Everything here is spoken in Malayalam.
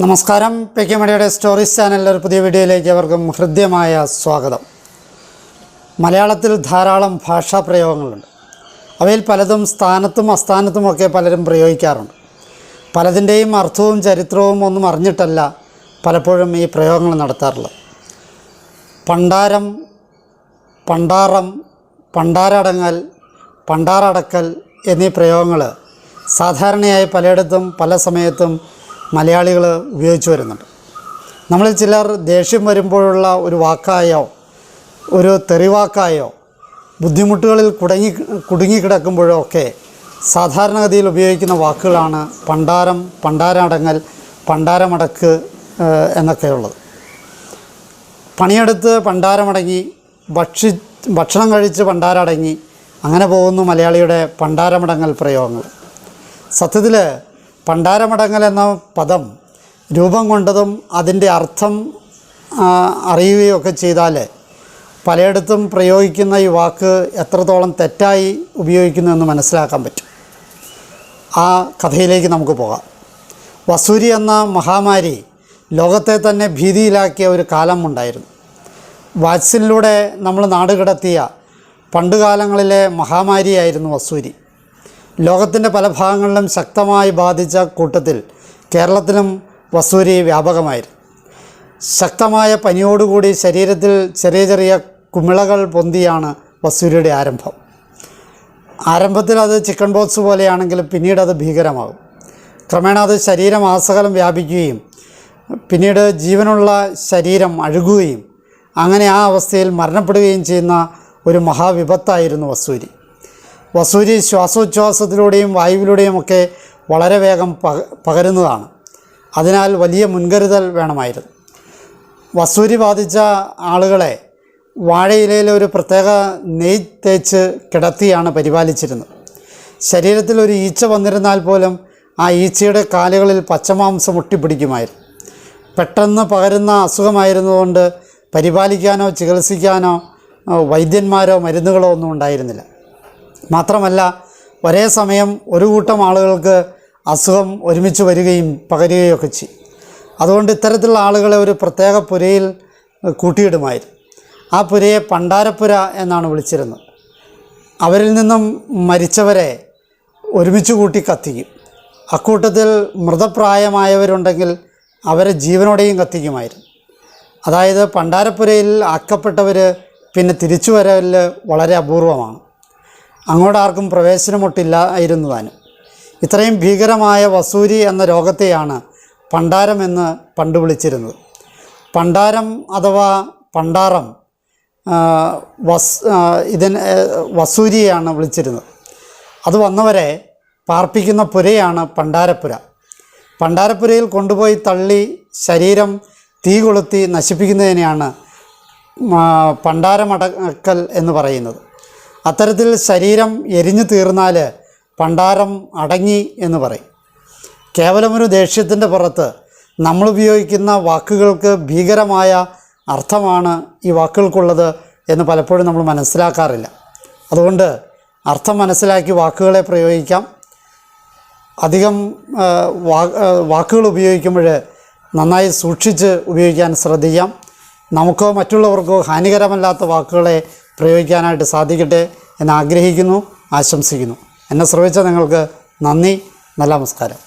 നമസ്കാരം. പി കെ മണിയുടെ സ്റ്റോറീസ് ചാനലിലെ ഒരു പുതിയ വീഡിയോയിലേക്ക് അവർക്കും ഹൃദ്യമായ സ്വാഗതം. മലയാളത്തിൽ ധാരാളം ഭാഷാ പ്രയോഗങ്ങളുണ്ട്. അവയിൽ പലതും സ്ഥാനത്തും അസ്ഥാനത്തുമൊക്കെ പലരും പ്രയോഗിക്കാറുണ്ട്. പലതിന്റെയും അർത്ഥവും ചരിത്രവും ഒന്നും അറിഞ്ഞിട്ടല്ല പലപ്പോഴും ഈ പ്രയോഗങ്ങൾ നടത്താറുള്ളത്. പണ്ടാരം പണ്ടാറം പണ്ടാരടങ്ങൽ പണ്ടാറടക്കൽ എന്നീ പ്രയോഗങ്ങൾ സാധാരണയായി പലയിടത്തും പല സമയത്തും മലയാളികൾ ഉപയോഗിച്ചു വരുന്നുണ്ട്. നമ്മൾ ചിലർ ദേഷ്യം വരുമ്പോഴുള്ള ഒരു വാക്കായോ ഒരു തെറിവാക്കായോ ബുദ്ധിമുട്ടുകളിൽ കുടങ്ങി കുടുങ്ങിക്കിടക്കുമ്പോഴോ ഒക്കെ സാധാരണഗതിയിൽ ഉപയോഗിക്കുന്ന വാക്കുകളാണ് പണ്ടാരം പണ്ടാരടങ്ങൽ പണ്ടാരമടക്ക് എന്നൊക്കെയുള്ളത്. പണിയെടുത്ത് പണ്ടാരമടങ്ങി ഭക്ഷി ഭക്ഷണം കഴിച്ച് പണ്ടാരടങ്ങി അങ്ങനെ പോകുന്നു മലയാളിയുടെ പണ്ടാരമടങ്ങൽ പ്രയോഗങ്ങൾ. സത്യത്തിൽ പണ്ടാരമടങ്ങൽ എന്ന പദം രൂപം കൊണ്ടതും അതിന്റെ അർത്ഥം അറിയുകയൊക്കെ ചെയ്താൽ പലയിടത്തും പ്രയോഗിക്കുന്ന ഈ വാക്ക് എത്രത്തോളം തെറ്റായി ഉപയോഗിക്കുന്നു എന്ന് മനസ്സിലാക്കാൻ പറ്റും. ആ കഥയിലേക്ക് നമുക്ക് പോകാം. വസൂരി എന്ന മഹാമാരി ലോകത്തെ തന്നെ ഭീതിയിലാക്കിയ ഒരു കാലം ഉണ്ടായിരുന്നു. വാക്സിനിലൂടെ നമ്മൾ നാടുകടത്തിയ പണ്ടുകാലങ്ങളിലെ മഹാമാരിയായിരുന്നു വസൂരി. ലോകത്തിന്റെ പല ഭാഗങ്ങളിലും ശക്തമായി ബാധിച്ച കൂട്ടത്തിൽ കേരളത്തിലും വസൂരി വ്യാപകമായിരുന്നു. ശക്തമായ പനിയോടുകൂടി ശരീരത്തിൽ ചെറിയ ചെറിയ കുമിളകൾ പൊന്തിയാണ് വസൂരിയുടെ ആരംഭം. ആരംഭത്തിൽ അത് ചിക്കൻ ബോക്സ് പോലെയാണെങ്കിലും പിന്നീട് അത് ഭീകരമാകും. ക്രമേണ അത് ശരീരം ആസകലം വ്യാപിക്കുകയും പിന്നീട് ജീവനുള്ള ശരീരം അഴുകുകയും അങ്ങനെ ആ അവസ്ഥയിൽ മരണപ്പെടുകയും ചെയ്യുന്ന ഒരു മഹാവിപത്തായിരുന്നു വസൂരി. വസൂരി ശ്വാസോച്ഛ്വാസത്തിലൂടെയും വായുവിലൂടെയും ഒക്കെ വളരെ വേഗം പകരുന്നതാണ്. അതിനാൽ വലിയ മുൻകരുതൽ വേണമായിരുന്നു. വസൂരി ബാധിച്ച ആളുകളെ വാഴയിലയിൽ ഒരു പ്രത്യേക നെയ് തേച്ച് കിടത്തിയാണ് പരിപാലിച്ചിരുന്നത്. ശരീരത്തിൽ ഒരു ഈച്ച വന്നിരുന്നാൽ പോലും ആ ഈച്ചയുടെ കാലുകളിൽ പച്ചമാംസം ഒട്ടിപ്പിടിക്കുമായിരുന്നു. പെട്ടെന്ന് പകരുന്ന അസുഖമായിരുന്നതുകൊണ്ട് പരിപാലിക്കാനോ ചികിത്സിക്കാനോ വൈദ്യന്മാരോ മരുന്നുകളോ ഒന്നും ഉണ്ടായിരുന്നില്ല. മാത്രമല്ല ഒരേ സമയം ഒരു കൂട്ടം ആളുകൾക്ക് അസുഖം ഒരുമിച്ച് വരികയും പകരുകയൊക്കെ ചെയ്യും. അതുകൊണ്ട് ഇത്തരത്തിലുള്ള ആളുകളെ ഒരു പ്രത്യേക പുരയിൽ കൂട്ടിയിടുമായിരുന്നു. ആ പുരയെ പണ്ടാരപ്പുര എന്നാണ് വിളിച്ചിരുന്നത്. അവരിൽ നിന്നും മരിച്ചവരെ ഒരുമിച്ച് കൂട്ടി കത്തിക്കും. അക്കൂട്ടത്തിൽ മൃതപ്രായമായവരുണ്ടെങ്കിൽ അവരെ ജീവനോടെയും കത്തിക്കുമായിരുന്നു. അതായത് പണ്ടാരപ്പുരയിൽ ആക്കപ്പെട്ടവർ പിന്നെ തിരിച്ചു വരൽ വളരെ അപൂർവമാണ്. അങ്ങോട്ട് ആർക്കും പ്രവേശനമൊട്ടില്ലായിരുന്നു താനും ഇത്രയും ഭീകരമായ വസൂരി എന്ന രോഗത്തെയാണ് പണ്ടാരം എന്ന് പണ്ട് വിളിച്ചിരുന്നത്. പണ്ടാരം അഥവാ പണ്ടാറം വസ് ഇതിന് വസൂരിയാണ് വിളിച്ചിരുന്നത്. അത് വന്നവരെ പാർപ്പിക്കുന്ന പുരയാണ് പണ്ടാരപ്പുര. പണ്ടാരപ്പുരയിൽ കൊണ്ടുപോയി തള്ളി ശരീരം തീ കൊളുത്തി നശിപ്പിക്കുന്നതിനെയാണ് പണ്ടാരമടക്കൽ എന്ന് പറയുന്നത്. അത്തരത്തിൽ ശരീരം എരിഞ്ഞു തീർന്നാൽ പണ്ടാരം അടങ്ങി എന്ന് പറയും. കേവലമൊരു ദേഷ്യത്തിന്റെ പുറത്ത് നമ്മൾ ഉപയോഗിക്കുന്ന വാക്കുകൾക്ക് ഭീകരമായ അർത്ഥമാണ് ഈ വാക്കുകൾക്കുള്ളത് എന്ന് പലപ്പോഴും നമ്മൾ മനസ്സിലാക്കാറില്ല. അതുകൊണ്ട് അർത്ഥം മനസ്സിലാക്കി വാക്കുകളെ പ്രയോഗിക്കാം. അധികം വാക്കുകൾ ഉപയോഗിക്കുമ്പോൾ നന്നായി സൂക്ഷിച്ച് ഉപയോഗിക്കാൻ ശ്രദ്ധിക്കാം. നമുക്കോ മറ്റുള്ളവർക്കോ ഹാനികരമല്ലാത്ത വാക്കുകളെ പ്രയോഗിക്കാനായിട്ട് സാധിക്കട്ടെ. എന്ന് ആഗ്രഹിക്കുന്നു ആശംസിക്കുന്നു. എന്നെ ശ്രമിച്ച നിങ്ങൾക്ക് നന്ദി നല്ല നമസ്കാരം.